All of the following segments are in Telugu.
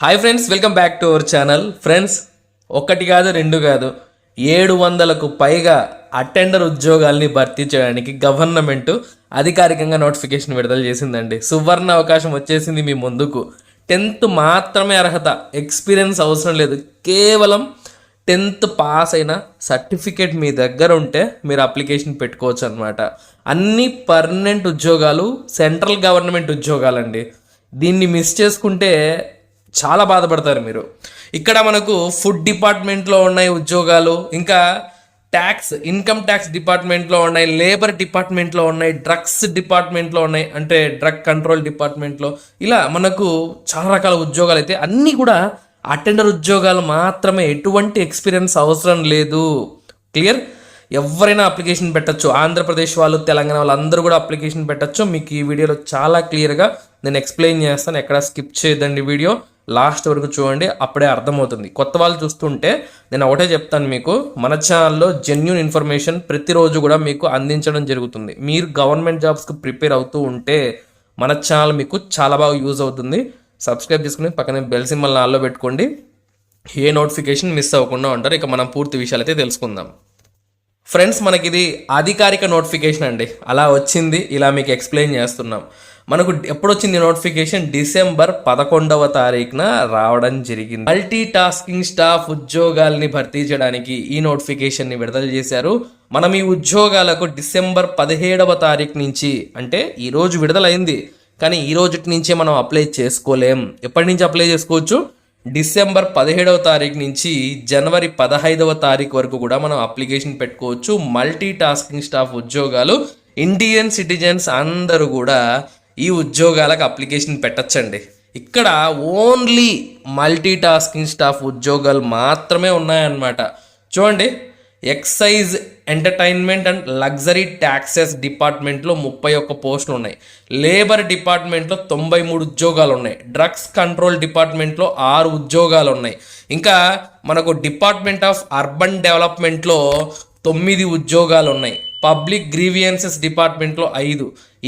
Hi friends welcome back to our channel friends ఒకటి కాదు రెండు కాదు. ఏడు వందలకు పైగా అటెండర్ ఉద్యోగాల్ని భర్తీ చేయడానికి గవర్నమెంట్ అధికారికంగా నోటిఫికేషన్ విడుదల చేసిందండి. సువర్ణ అవకాశం వచ్చేసింది మీ ముందుకు. టెన్త్ మాత్రమే అర్హత ఎక్స్పీరియన్స్ అవసరం లేదు. కేవలం టెన్త్ పాస్ అయిన సర్టిఫికేట్ మీ దగ్గర ఉంటే మీరు అప్లికేషన్ పెట్టుకోవచ్చు అనమాట అన్ని పర్మనెంట్ ఉద్యోగాలు సెంట్రల్ గవర్నమెంట్ ఉద్యోగాలండి. దీన్ని మిస్ చేసుకుంటే చాలా బాధపడతారు మీరు. ఇక్కడ మనకు ఫుడ్ డిపార్ట్మెంట్లో ఉన్నాయి ఉద్యోగాలు ఇంకా ట్యాక్స్ ఇన్కమ్ ట్యాక్స్ డిపార్ట్మెంట్లో ఉన్నాయి లేబర్ డిపార్ట్మెంట్లో ఉన్నాయి డ్రగ్స్ డిపార్ట్మెంట్లో ఉన్నాయి అంటే డ్రగ్ కంట్రోల్ డిపార్ట్మెంట్లో. ఇలా మనకు చాలా రకాల ఉద్యోగాలు అయితే అన్నీ కూడా అటెండర్ ఉద్యోగాలు మాత్రమే. ఎటువంటి ఎక్స్పీరియన్స్ అవసరం లేదు. క్లియర్? ఎవరైనా అప్లికేషన్ పెట్టచ్చు. ఆంధ్రప్రదేశ్ వాళ్ళు తెలంగాణ వాళ్ళు అందరూ కూడా అప్లికేషన్ పెట్టచ్చు. మీకు ఈ వీడియోలో చాలా క్లియర్గా నేను ఎక్స్ప్లెయిన్ చేస్తాను. ఎక్కడ స్కిప్ చేయదండి వీడియో. లాస్ట్ వరకు చూడండి అప్పుడే అర్థమవుతుంది. కొత్త వాళ్ళు చూస్తుంటే నేను ఒకటే చెప్తాను మీకు మన ఛానల్లో జెన్యున్ ఇన్ఫర్మేషన్ ప్రతిరోజు కూడా మీకు అందించడం జరుగుతుంది. మీరు గవర్నమెంట్ జాబ్స్కి ప్రిపేర్ అవుతూ ఉంటే మన ఛానల్ మీకు చాలా బాగా యూజ్ అవుతుంది. సబ్స్క్రైబ్ చేసుకుని పక్కన బెల్ సింబల్ నాల్లో పెట్టుకోండి. ఏ నోటిఫికేషన్ మిస్ అవ్వకుండా ఉంటారు. ఇక మనం పూర్తి విషయాలు అయితే తెలుసుకుందాం. ఫ్రెండ్స్ మనకి ఇది అధికారిక నోటిఫికేషన్ అండి. అలా వచ్చింది ఇలా మీకు ఎక్స్ప్లెయిన్ చేస్తున్నాం. మనకు ఎప్పుడొచ్చింది నోటిఫికేషన్? డిసెంబర్ పదకొండవ తారీఖున రావడం జరిగింది. మల్టీ టాస్కింగ్ స్టాఫ్ ఉద్యోగాల్ని భర్తీ చేయడానికి ఈ నోటిఫికేషన్ని విడుదల చేశారు. మనం ఈ ఉద్యోగాలకు డిసెంబర్ పదిహేడవ తారీఖు నుంచి అంటే ఈరోజు విడుదలైంది. కానీ ఈ రోజు నుంచే మనం అప్లై చేసుకోలేం. ఎప్పటి నుంచి అప్లై చేసుకోవచ్చు? డిసెంబర్ పదిహేడవ తారీఖు నుంచి జనవరి పదహైదవ తారీఖు వరకు కూడా మనం అప్లికేషన్ పెట్టుకోవచ్చు. మల్టీ టాస్కింగ్ స్టాఫ్ ఉద్యోగాలు ఇండియన్ సిటిజన్స్ అందరూ కూడా ఈ ఉద్యోగాలకు అప్లికేషన్ పెట్టచ్చండి. ఇక్కడ ఓన్లీ మల్టీ టాస్కింగ్ స్టాఫ్ ఉద్యోగాలు మాత్రమే ఉన్నాయన్నమాట. చూడండి excise entertainment and luxury taxes డిపార్ట్మెంట్లో ముప్పై ఒక్క పోస్టులు ఉన్నాయి. లేబర్ డిపార్ట్మెంట్లో తొంభై మూడు ఉద్యోగాలు ఉన్నాయి. డ్రగ్స్ కంట్రోల్ డిపార్ట్మెంట్లో ఆరు ఉద్యోగాలు ఉన్నాయి. ఇంకా మనకు డిపార్ట్మెంట్ ఆఫ్ అర్బన్ డెవలప్మెంట్లో తొమ్మిది ఉద్యోగాలు ఉన్నాయి పబ్లిక్ గ్రీవియన్సెస్ డిపార్ట్మెంట్లో ఐదు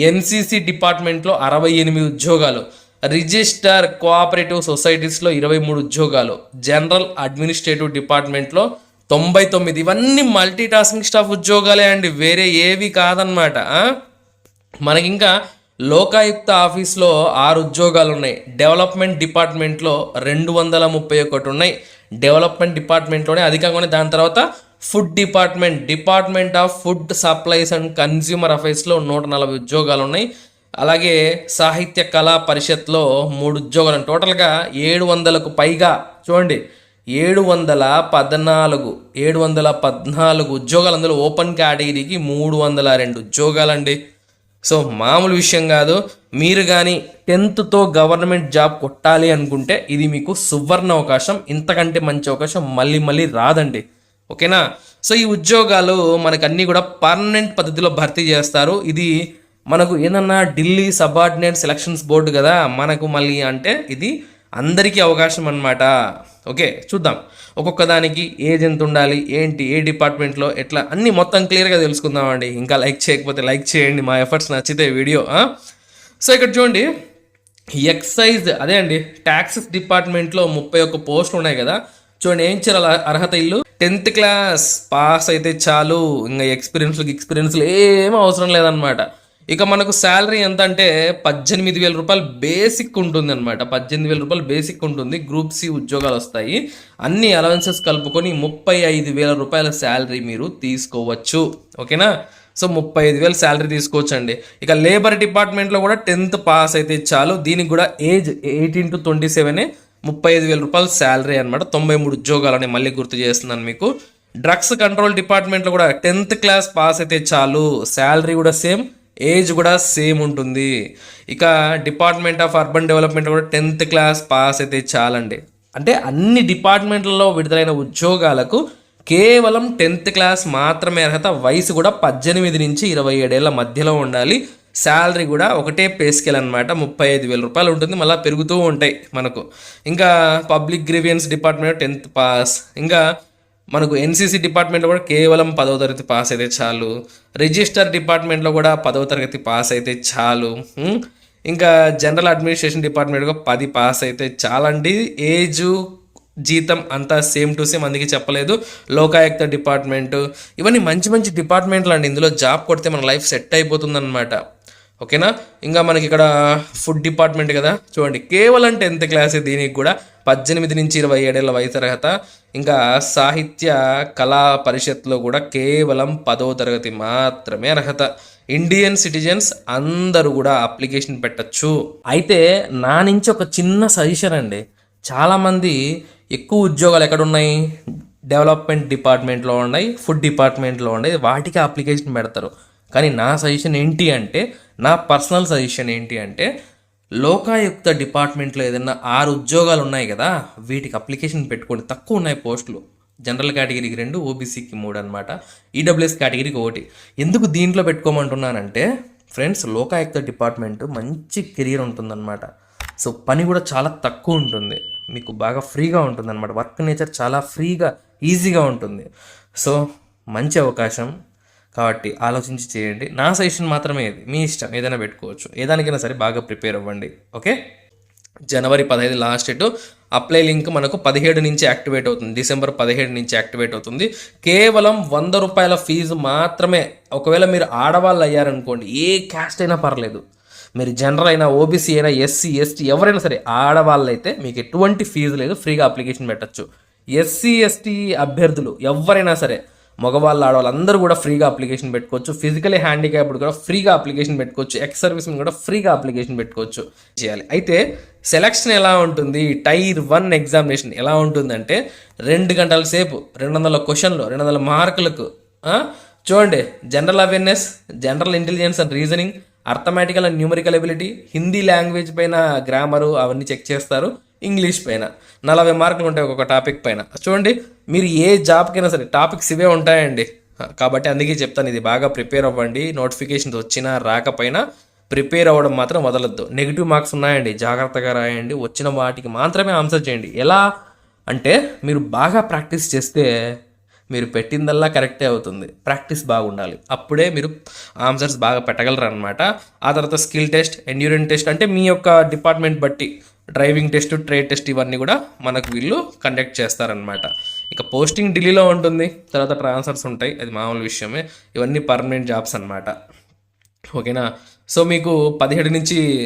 ఎన్సిసి డిపార్ట్మెంట్లో అరవై ఎనిమిది ఉద్యోగాలు రిజిస్టర్ కోఆపరేటివ్ సొసైటీస్లో ఇరవై మూడు ఉద్యోగాలు జనరల్ అడ్మినిస్ట్రేటివ్ డిపార్ట్మెంట్లో తొంభై తొమ్మిది. ఇవన్నీ మల్టీ టాస్కింగ్ స్టాఫ్ ఉద్యోగాలే అండి వేరే ఏవి కాదనమాట మనకింకా మనకి ఇంకా లోకాయుక్త ఆఫీస్లో ఆరు ఉద్యోగాలు ఉన్నాయి డెవలప్మెంట్ డిపార్ట్మెంట్లో రెండు వందల ముప్పై ఒకటి ఉన్నాయి. డెవలప్మెంట్ డిపార్ట్మెంట్లోనే అధికంగానే దాని తర్వాత food department department of food supplies and consumer అఫైర్స్లో నూట నలభై ఉద్యోగాలు ఉన్నాయి. అలాగే సాహిత్య కళా పరిషత్లో మూడు ఉద్యోగాలు టోటల్గా ఏడు వందలకు పైగా చూడండి ఏడు వందల పద్నాలుగు ఏడు వందల పద్నాలుగు ఉద్యోగాలు అందులో ఓపెన్ కేటగిరీకి మూడు వందల రెండు ఉద్యోగాలండి. సో మామూలు విషయం కాదు. మీరు కానీ టెన్త్తో గవర్నమెంట్ జాబ్ కొట్టాలి అనుకుంటే ఇది మీకు సువర్ణ అవకాశం. ఇంతకంటే మంచి అవకాశం మళ్ళీ మళ్ళీ రాదండి. ఓకేనా? సో ఈ ఉద్యోగాలు మనకు అన్నీ కూడా పర్మనెంట్ పద్ధతిలో భర్తీ చేస్తారు. ఇది మనకు ఏదన్నా ఢిల్లీ సబార్డినేట్ సెలక్షన్స్ బోర్డు కదా మనకు మళ్ళీ అంటే ఇది అందరికీ అవకాశం అన్నమాట. ఓకే చూద్దాం. ఒక్కొక్క దానికి ఏజ్ ఎంత ఉండాలి ఏంటి ఏ డిపార్ట్మెంట్లో ఎట్లా అన్నీ మొత్తం క్లియర్గా తెలుసుకుందామండి. ఇంకా లైక్ చేయకపోతే లైక్ చేయండి మా ఎఫర్ట్స్ నచ్చితే వీడియో సో ఇక్కడ చూడండి. ఎక్సైజ్ అదే అండి ట్యాక్సెస్ డిపార్ట్మెంట్లో ముప్పై ఒక్క పోస్టులు ఉన్నాయి కదా. చూడండి ఏం చేయాలి అర్హత ఇల్లు? టెన్త్ క్లాస్ పాస్ అయితే చాలు. ఇంకా ఎక్స్పీరియన్స్లకి ఎక్స్పీరియన్స్లు ఏం అవసరం లేదనమాట ఇక మనకు శాలరీ ఎంత అంటే పద్దెనిమిది వేల రూపాయలు బేసిక్ ఉంటుంది అనమాట పద్దెనిమిది వేల రూపాయలు బేసిక్ ఉంటుంది. గ్రూప్ సి ఉద్యోగాలు వస్తాయి. అన్ని అలవెన్సెస్ కలుపుకొని ముప్పై ఐదు వేల రూపాయల శాలరీ మీరు తీసుకోవచ్చు. ఓకేనా? సో ముప్పై ఐదు వేలు శాలరీ తీసుకోవచ్చు అండి ఇక లేబర్ డిపార్ట్మెంట్లో కూడా టెన్త్ పాస్ అయితే చాలు. దీనికి కూడా ఏజ్ ఎయిటీన్ టు ట్వంటీ సెవెనే ముప్పై ఐదు వేల రూపాయల శాలరీ అనమాట తొంభై మూడు ఉద్యోగాలని మళ్ళీ గుర్తు చేస్తున్నాను మీకు. డ్రగ్స్ కంట్రోల్ డిపార్ట్మెంట్లో కూడా టెన్త్ క్లాస్ పాస్ అయితే చాలు. శాలరీ కూడా సేమ్ ఏజ్ కూడా సేమ్ ఉంటుంది. ఇక డిపార్ట్మెంట్ ఆఫ్ అర్బన్ డెవలప్మెంట్ కూడా టెన్త్ క్లాస్ పాస్ అయితే చాలండి. అంటే అన్ని డిపార్ట్మెంట్లలో విడుదలైన ఉద్యోగాలకు కేవలం టెన్త్ క్లాస్ మాత్రమే అర్హత. వయసు కూడా పద్దెనిమిది నుంచి ఇరవై ఏడేళ్ళ మధ్యలో ఉండాలి. శాలరీ కూడా ఒకటే పే స్కేల్ అనమాట ముప్పై ఐదు వేల రూపాయలు ఉంటుంది. మళ్ళీ పెరుగుతూ ఉంటాయి మనకు. ఇంకా public grievance department tenth pass. ఇంకా మనకు ఎన్సీసీ డిపార్ట్మెంట్లో కూడా కేవలం పదవ తరగతి పాస్ అయితే చాలు. రిజిస్టర్ డిపార్ట్మెంట్లో కూడా పదవ తరగతి పాస్ అయితే చాలు. ఇంకా జనరల్ అడ్మినిస్ట్రేషన్ డిపార్ట్మెంట్లో పది పాస్ అయితే చాలా. అండి ఏజ్ జీతం అంతా సేమ్ టు సేమ్ అందుకే చెప్పలేదు. లోకాయుక్త డిపార్ట్మెంట్. ఇవన్నీ మంచి మంచి డిపార్ట్మెంట్లు అండి ఇందులో జాబ్ కొడితే మన లైఫ్ సెట్ అయిపోతుందన్నమాట. ఓకేనా? ఇంకా మనకి ఇక్కడ ఫుడ్ డిపార్ట్మెంట్ కదా. చూడండి కేవలం టెన్త్ క్లాస్ దీనికి కూడా పద్దెనిమిది నుంచి ఇరవై ఏడేళ్ళ వయసు అర్హత. ఇంకా సాహిత్య కళా పరిషత్లో కూడా కేవలం పదో తరగతి మాత్రమే అర్హత. ఇండియన్ సిటిజన్స్ అందరూ కూడా అప్లికేషన్ పెట్టచ్చు. అయితే నా నుంచి ఒక చిన్న సజెషన్ అండి. చాలామంది ఎక్కువ ఉద్యోగాలు ఎక్కడ ఉన్నాయి డెవలప్మెంట్ డిపార్ట్మెంట్లో ఉన్నాయి ఫుడ్ డిపార్ట్మెంట్లో ఉన్నాయి. వాటికి అప్లికేషన్ పెడతారు. కానీ నా సజెషన్ ఏంటి అంటే నా పర్సనల్ సజెషన్ ఏంటి అంటే లోకాయుక్త డిపార్ట్మెంట్లో ఏదైనా ఆరు ఉద్యోగాలు ఉన్నాయి కదా వీటికి అప్లికేషన్ పెట్టుకోండి. తక్కువ ఉన్నాయి పోస్టులు. జనరల్ కేటగిరీకి రెండు ఓబీసీకి మూడు అనమాట ఈడబ్ల్యూఎస్ కేటగిరీకి ఒకటి. ఎందుకు దీంట్లో పెట్టుకోమంటున్నానంటే ఫ్రెండ్స్ లోకాయుక్త డిపార్ట్మెంట్ మంచి కెరీర్ ఉంటుందన్నమాట. సో పని కూడా చాలా తక్కువ ఉంటుంది. మీకు బాగా ఫ్రీగా ఉంటుంది అనమాట వర్క్ నేచర్ చాలా ఫ్రీగా ఈజీగా ఉంటుంది. సో మంచి అవకాశం. కాబట్టి ఆలోచించి చేయండి. నా సజెషన్ మాత్రమే ఇది. మీ ఇష్టం. ఏదైనా పెట్టుకోవచ్చు. ఏదానికైనా సరే బాగా ప్రిపేర్ అవ్వండి. ఓకే జనవరి పదహైదు లాస్ట్ డేట్ అప్లై లింక్ మనకు పదిహేడు నుంచి యాక్టివేట్ అవుతుంది. డిసెంబర్ పదిహేడు నుంచి యాక్టివేట్ అవుతుంది. కేవలం వంద రూపాయల ఫీజు మాత్రమే. ఒకవేళ మీరు ఆడవాళ్ళు అయ్యారనుకోండి ఏ క్యాస్ట్ అయినా పర్లేదు. మీరు జనరల్ అయినా ఓబీసీ అయినా ఎస్సీ ఎస్టీ ఎవరైనా సరే ఆడవాళ్ళు అయితే మీకు ఎటువంటి ఫీజు లేదు. ఫ్రీగా అప్లికేషన్ పెట్టచ్చు. ఎస్సీ ఎస్టీ అభ్యర్థులు ఎవరైనా సరే మగవాళ్ళు ఆడవాళ్ళు అందరూ కూడా ఫ్రీగా అప్లికేషన్ పెట్టుకోవచ్చు. ఫిజికలీ హ్యాండిక్యాప్డ్ కూడా ఫ్రీగా అప్లికేషన్ పెట్టుకోవచ్చు. ఎక్స్ సర్వీస్ కూడా ఫ్రీగా అప్లికేషన్ పెట్టుకోవచ్చు. చేయాలి. అయితే సెలక్షన్ ఎలా ఉంటుంది? టైర్ వన్ ఎగ్జామినేషన్ ఎలా ఉంటుందంటే రెండు గంటల సేపు రెండు వందల క్వశ్చన్లు రెండు వందల మార్కులకు చూడండి. General awareness general intelligence and reasoning arithmetical and numerical ability Hindi language పైన గ్రామరు అవన్నీ చెక్ చేస్తారు. ఇంగ్లీష్ పైన. నలభై మార్కులు ఉంటాయి ఒక్కొక్క టాపిక్ పైన. చూడండి మీరు ఏ జాబ్కైనా సరే టాపిక్స్ ఇవే ఉంటాయండి. కాబట్టి అందుకే చెప్తాను ఇది బాగా ప్రిపేర్ అవ్వండి. నోటిఫికేషన్స్ వచ్చినా రాకపోయినా ప్రిపేర్ అవ్వడం మాత్రం వదలొద్దు. నెగిటివ్ మార్క్స్ ఉన్నాయండి జాగ్రత్తగా రాయండి. వచ్చిన వాటికి మాత్రమే ఆన్సర్ చేయండి. ఎలా? అంటే మీరు బాగా ప్రాక్టీస్ చేస్తే మీరు పెట్టిందల్లా కరెక్టే అవుతుంది. ప్రాక్టీస్ బాగుండాలి. అప్పుడే మీరు ఆన్సర్స్ బాగా పెట్టగలరు అనమాట ఆ తర్వాత స్కిల్ టెస్ట్ ఎండ్యూరెన్స్ టెస్ట్ అంటే మీ యొక్క డిపార్ట్మెంట్ బట్టి డ్రైవింగ్ టెస్ట్ ట్రేడ్ టెస్ట్ ఇవన్నీ కూడా మనకు వీళ్ళు కండక్ట్ చేస్తారనమాట ఇక పోస్టింగ్ ఢిల్లీలో ఉంటుంది. తర్వాత ట్రాన్స్ఫర్స్ ఉంటాయి. అది మామూలు విషయమే. ఇవన్నీ పర్మనెంట్ జాబ్స్ అన్నమాట. ఓకేనా? సో మీకు పదిహేడు నుంచి